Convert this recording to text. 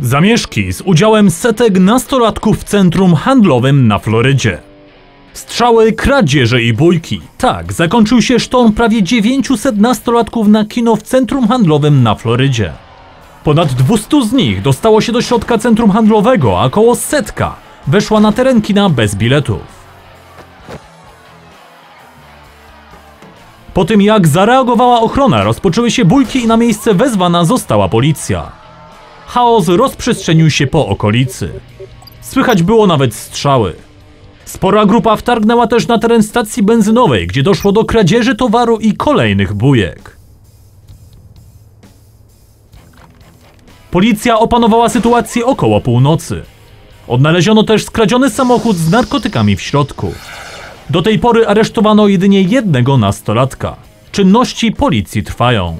Zamieszki z udziałem setek nastolatków w centrum handlowym na Florydzie. Strzały, kradzieże i bójki. Tak, zakończył się sztorm prawie 900 nastolatków na kino w centrum handlowym na Florydzie. Ponad 200 z nich dostało się do środka centrum handlowego, a około setka weszła na teren kina bez biletów. Po tym jak zareagowała ochrona, rozpoczęły się bójki i na miejsce wezwana została policja. Chaos rozprzestrzenił się po okolicy. Słychać było nawet strzały. Spora grupa wtargnęła też na teren stacji benzynowej, gdzie doszło do kradzieży towaru i kolejnych bujek. Policja opanowała sytuację około północy. Odnaleziono też skradziony samochód z narkotykami w środku. Do tej pory aresztowano jedynie jednego nastolatka. Czynności policji trwają.